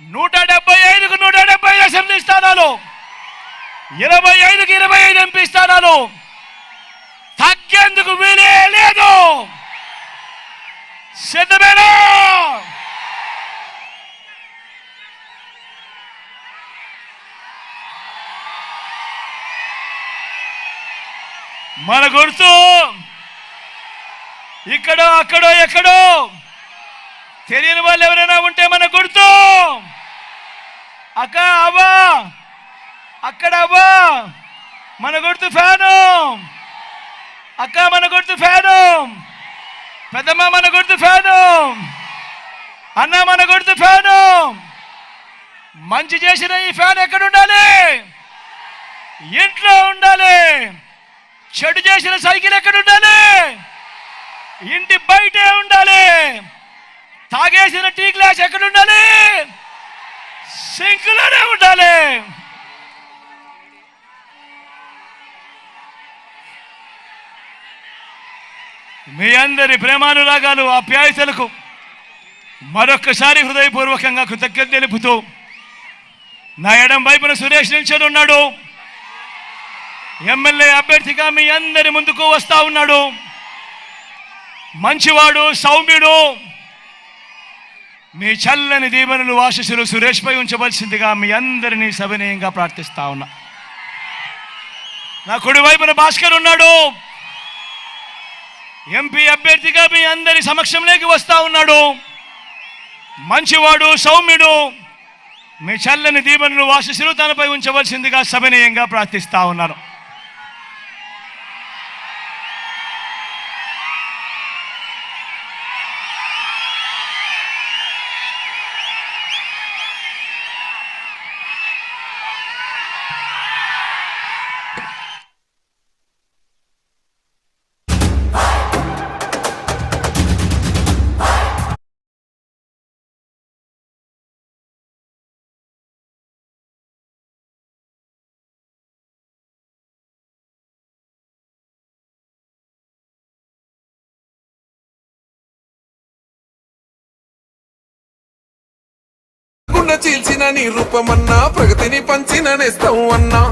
నూట డెబ్బై ఐదుకు నూట డెబ్బై ఐదు అసెంబ్లీ స్థానాలు. ఇరవై ఐదుకి ఇరవై ఐదు ఎంపీ స్థానాలు. తగ్గేందుకు వీలే లేదు. సిద్ధమేనా? మన గుర్తు ఇక్కడ అక్కడో ఎక్కడో తెలియని వాళ్ళు ఎవరైనా ఉంటే మన గుర్తు. అక్క అవ్వా. అక్కడ అవ్వా. మన గుర్తు ఫ్యాను. అక్క మన గుర్తు ఫ్యాను. పెద్దమ్మ మన గుర్తు ఫ్యాను. అన్న మన గుర్తు ఫ్యాను. మంచి చేసిన ఈ ఫ్యాన్ ఎక్కడ ఉండాలి ఇంట్లో ఉండాలి. చెడు చేసిన సైకిల్ ఎక్కడ ఉండాలి ఇంటి బయటే ఉండాలి. తాగేసిన టీ గ్లాస్ ఎక్కడ ఉండాలి సింకులోనే ఉండాలి. మీ అందరి ప్రేమానురాగాలు ఆప్యాయతలకు మరొక్కసారి హృదయపూర్వకంగా కృతజ్ఞత తెలుపుతూ నా ఎడం వైపున సురేష్ నిల్చొని ఉన్నాడు. ఎమ్మెల్యే అభ్యర్థిగా మీ అందరి ముందుకు వస్తా ఉన్నాడు. మంచివాడు సౌమ్యుడు మీ చల్లని దీవెనలు ఆశీస్సులు సురేష్పై ఉంచవలసిందిగా మీ అందరినీ సవినయంగా ప్రార్థిస్తా ఉన్నా. నా కుడి వైపున భాస్కర్ ఉన్నాడు. ఎంపీ అభ్యర్థిగా మీ అందరి సమక్షంలోకి వస్తా ఉన్నాడు. మంచివాడు సౌమ్యుడు మీ చల్లని దీవెనలు ఆశీస్సులు తనపై ఉంచవలసిందిగా సవినయంగా ప్రార్థిస్తా ఉన్నాను. చీల్చిన నీ రూపమన్నా ప్రగతిని పంచిన నేస్తావు అన్నా